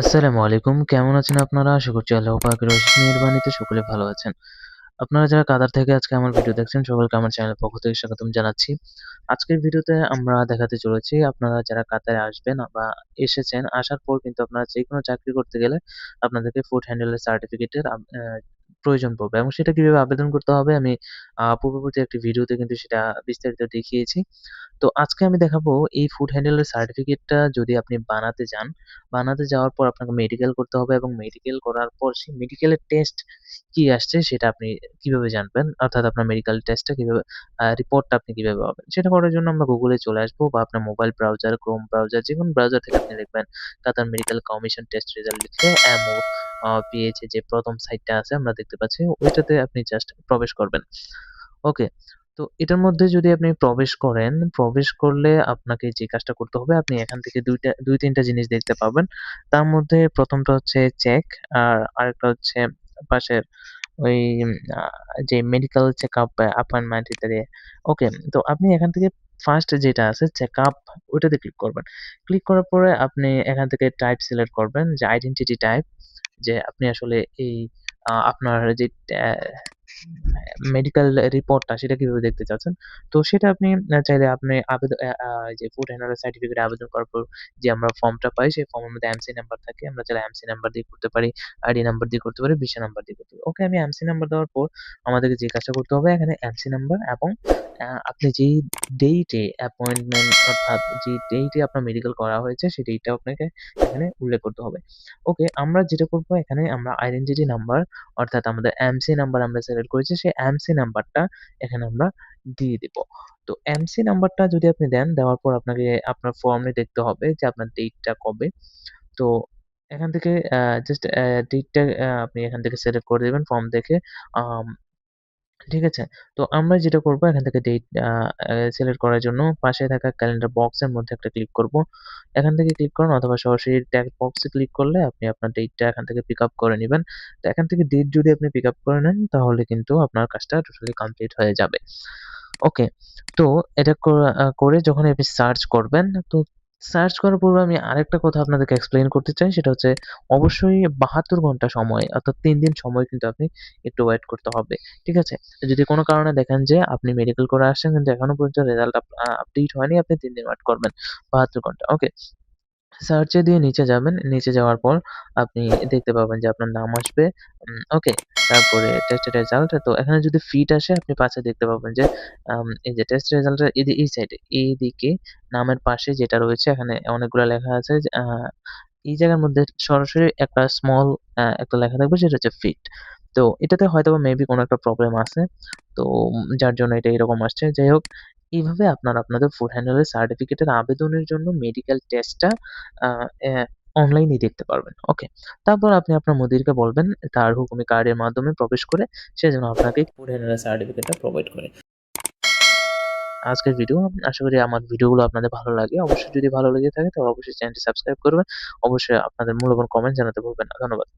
আসসালামু আলাইকুম। কেমন আছেন আপনারা? আশা করছি আল্লাহ পাকের মেহেরবানিতে সকলে ভালো আছেন। আপনারা যারা কাদার থেকে আজকে আমার ভিডিও দেখছেন সকলকে আমার চ্যানেলের পক্ষ থেকে স্বাগতম জানাচ্ছি। আজকের ভিডিওতে আমরা দেখাতে চলেছি আপনারা যারা কাতারে আসবেন বা এসেছেন, আসার পর কিন্তু আপনারা যে কোনো চাকরি করতে গেলে আপনাদেরকে ফুড হ্যান্ডেলের সার্টিফিকেটের প্রয়োজন পড়বে এবং সেটা কীভাবে আবেদন করতে হবে আমি পূর্ববর্তী একটি ভিডিওতে কিন্তু সেটা বিস্তারিত দেখিয়েছি। তো আজকে আমি দেখাবো এই ফুড হ্যান্ডেলের সার্টিফিকেটটা যদি আপনি বানাতে যান, বানাতে যাওয়ার পর আপনাকে মেডিকেল করতে হবে এবং মেডিকেল করার পর সেই মেডিকেলের টেস্ট কি আসছে সেটা আপনি কীভাবে জানবেন? অর্থাৎ আপনার মেডিকেল টেস্টটা কীভাবে রিপোর্টটা আপনি কীভাবে পাবেন? সেটা করার জন্য আমরা গুগলে চলে আসব বা আপনার মোবাইল ব্রাউজার, Chrome ব্রাউজার যেকোনো ব্রাউজার থেকে আপনি লিখবেন Qatar medical commission test result লিখে এমও পিএইচ যে ১ম সাইটটা আছে আমরা দেখতে পাচ্ছি ওইটাতে আপনি জাস্ট প্রবেশ করবেন। ওকে। তো এটার মধ্যে যদি আপনি প্রবেশ করেন, প্রবেশ করলে আপনাকে যে কাজটা করতে হবে আপনি এখান থেকে ২ টা ২-৩ জিনিস দেখতে পাবেন। তার মধ্যে প্রথমটা হচ্ছে চেক আর আরেকটা হচ্ছে পাশের ওই যে মেডিকেল চেকআপ অ্যাপয়েন্টমেন্ট ইত্যাদি। ওকে। তো আপনি এখান থেকে ফার্স্ট যেটা আছে চেকআপ ওইটাতে ক্লিক করবেন। ক্লিক করার পরে আপনি এখান থেকে টাইপ সিলেক্ট করবেন যে আইডেন্টিটি টাইপ যে আপনি আসলে এই আপনার যে মেডিকেল রিপোর্টটা সেটা কীভাবে দেখতে চাচ্ছেন। তো সেটা আপনি চাইলে আপনি আবেদন যে ফুড হ্যান্ডলার সার্টিফিকেট আবেদন করার পর যে আমরা ফর্মটা পাই সেই ফর্মের মধ্যে এমসি নাম্বার থাকে। আমরা চাইলে এমসি নাম্বার দিয়ে করতে পারি, আইডি নাম্বার দিয়ে করতে পারি, ভিসা নাম্বার দিয়ে করতে পারি। ওকে আমি এমসি নাম্বার দেওয়ার পর আমাদেরকে যে কাজটা করতে হবে এখানে এমসি নাম্বার এবং আপনি যেই ডেইটে অ্যাপয়েন্টমেন্ট অর্থাৎ যে ডেইটে আপনার মেডিকেল করা হয়েছে সেই ডেটটাও আপনাকে এখানে উল্লেখ করতে হবে। ওকে আমরা যেটা করব এখানে আমরা আইডেন্টিটি নাম্বার অর্থাৎ আমাদের এমসি নাম্বার আমরা সিলেক্ট করেছি সেই এমসি নাম্বারটা এখানে আমরা দিয়ে দিব। তো এমসি নাম্বারটা যদি আপনি দেন, দেওয়ার পর আপনাকে আপনার ফর্মে দেখতে হবে যে আপনার ডেটটা কবে। তো এখান থেকে জাস্ট ডেটটা আপনি এখান থেকে সিলেক্ট করে দেবেন ফর্ম দেখে। ঠিক আছে? তো আমরা যেটা করব, এখান থেকে ডেট সিলেক্ট করার জন্য পাশে থাকা ক্যালেন্ডার বক্সের মধ্যে একটা ক্লিক করব। এখান থেকে ক্লিক করুন অথবা সরাসরি টেক্সট বক্সে ক্লিক করলে আপনি আপনার ডেটটা এখান থেকে পিক আপ করে নিবেন। তো এখান থেকে ডেট যদি আপনি পিক আপ করে নেন, তাহলে কিন্তু আপনার কাজটা টোটালি কমপ্লিট হয়ে যাবে। ওকে। তো এটা করে যখন আপনি সার্চ করবেন, তো সার্চ করার পূর্বে আমি আরেকটা কথা আপনাদেরকে এক্সপ্লেইন করতে চাই, সেটা হচ্ছে অবশ্যই ৭২ ঘণ্টা সময়, অর্থাৎ ৩ দিন সময় কিন্তু আপনি একটু ওয়েট করতে হবে। ঠিক আছে? যদি কোনো কারণে দেখেন যে আপনি মেডিকেল করে আসছেন কিন্তু এখনও পর্যন্ত রেজাল্ট আপডেট হয়নি, আপনি ৩ দিন ওয়েট করবেন। ৭২ ঘণ্টা। ওকে। সার্চে দিয়ে নিচে যাবেন। নিচে যাওয়ার পর আপনি দেখতে পাবেন যে আপনার নাম আসবে। ওকে। তারপরে টেস্টের রেজাল্ট। তো এখানে যদি ফিট আসে, আপনি পাশে দেখতে পাবেন যে এই যে টেস্ট রেজাল্টের এই যে এই সাইডে এইদিকে নামের পাশে যেটা রয়েছে, এখানে অনেকগুলা লেখা আছে এই জায়গার মধ্যে সরাসরি একটা স্মল একটা লেখা থাকবে, সেটা হচ্ছে ফিট। তো এটাতে হয়তোবা মেবি কোনো একটা প্রবলেম আছে। তো যার জন্য এটা এরকম আসছে। যাই হোক, এইভাবে আপনারা আপনাদের ফুড হ্যান্ডেলের সার্টিফিকেটের আবেদনের জন্য মেডিকেল টেস্টটা অনলাইনেই দেখতে পারবেন। ওকে। তারপর আপনি আপনার মুদিরকে বলবেন, তার হুকুমি কার্ডের মাধ্যমে প্রবেশ করে সে যেন আপনাকে ফুড সার্টিফিকেটটা প্রোভাইড করে। আজকের ভিডিও আশা করি আমার ভিডিওগুলো আপনাদের ভালো লাগে। অবশ্যই যদি ভালো লেগে থাকে, তাহলে অবশ্যই চ্যানেলটি সাবস্ক্রাইব করবেন। অবশ্যই আপনাদের মূল্যবান কমেন্ট জানাতে ভুলবেন না। ধন্যবাদ।